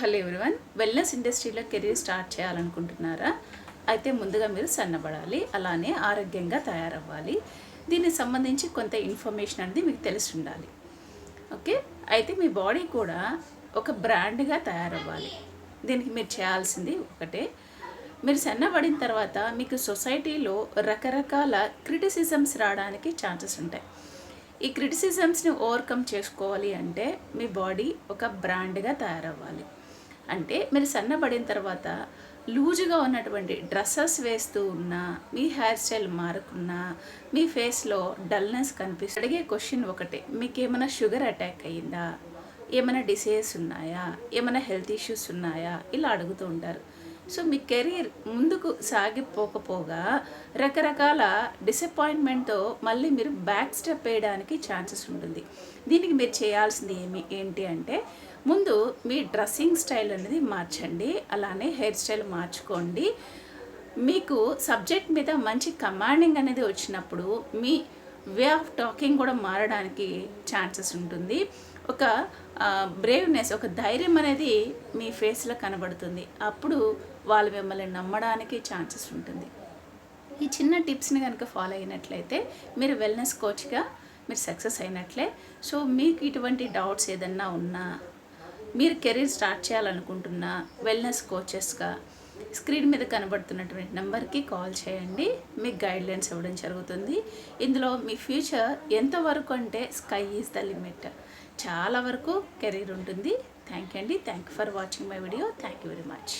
Hello everyone wellness ఇండస్ట్రీలో career start చేయాలనుకుంటున్నారా? అయితే ముందుగా మీరు సన్నబడాలి అలానే ఆరోగ్యంగా తయారవ్వాలి. దీనికి సంబంధించి కొంత ఇన్ఫర్మేషన్ అనేది మీకు తెలిసి ఉండాలి ఓకే అయితే మీ బాడీ కూడా ఒక బ్రాండ్గా తయారవ్వాలి. దీనికి మీరు చేయాల్సింది ఒకటే. మీరు సన్నబడిన తర్వాత మీకు సొసైటీలో రకరకాల క్రిటిసిజమ్స్ రావడానికి ఛాన్సెస్ ఉంటాయి. ఈ క్రిటిసిజమ్స్ని ఓవర్కమ్ చేసుకోవాలి అంటే మీ బాడీ ఒక బ్రాండ్గా తయారవ్వాలి. అంటే మీరు సన్నబడిన తర్వాత లూజుగా ఉన్నటువంటి డ్రెస్సెస్ వేస్తూ ఉన్నా మీ హెయిర్ స్టైల్ మారుకున్నా మీ ఫేస్లో డల్నెస్ కనిపిస్తుంది అడిగే క్వశ్చన్ ఒకటే మీకు ఏమైనా షుగర్ అటాక్ అయ్యిందా? ఏమైనా డిసీజెస్ ఉన్నాయా? ఏమైనా హెల్త్ ఇష్యూస్ ఉన్నాయా? ఇలా అడుగుతూ ఉంటారు. సో మీ కెరీర్ ముందుకు సాగిపోకపోగా రకరకాల డిసప్పాయింట్మెంట్తో మళ్ళీ మీరు బ్యాక్ స్టెప్ వేయడానికి ఛాన్సెస్ ఉంటుంది. దీనికి మీరు చేయాల్సింది ఏమి? ఏంటి అంటే మీ డ్రెస్సింగ్ స్టైల్ అనేది మార్చండి అలానే హెయిర్ స్టైల్ మార్చుకోండి. మీకు సబ్జెక్ట్ మీద మంచి కమాండింగ్ అనేది వచ్చినప్పుడు మీ వే ఆఫ్ టాకింగ్ కూడా మారడానికి ఛాన్సెస్ ఉంటుంది. ఒక బ్రేవ్నెస్ ఒక ధైర్యం అనేది మీ ఫేస్లో కనబడుతుంది. అప్పుడు వాళ్ళు మిమ్మల్ని నమ్మడానికి ఛాన్సెస్ ఉంటుంది. ఈ చిన్న టిప్స్ని కనుక ఫాలో అయినట్లయితే మీరు వెల్నెస్ కోచ్గా మీరు సక్సెస్ అయినట్లే. సో మీకు ఇటువంటి డౌట్స్ ఏదన్నా ఉన్నా మీరు కెరీర్ స్టార్ట్ చేయాలనుకుంటున్నా వెల్నెస్ కోచెస్గా స్క్రీన్ మీద కనబడుతున్నటువంటి నెంబర్కి కాల్ చేయండి. మీకు గైడ్లైన్స్ ఇవ్వడం జరుగుతుంది. ఇందులో మీ ఫ్యూచర్ ఎంతవరకు అంటే స్కై ఈజ్ ద లిమిట్ చాలా వరకు కెరీర్ ఉంటుంది. థ్యాంక్ యూ అండి. Thank you for watching my video thank you very much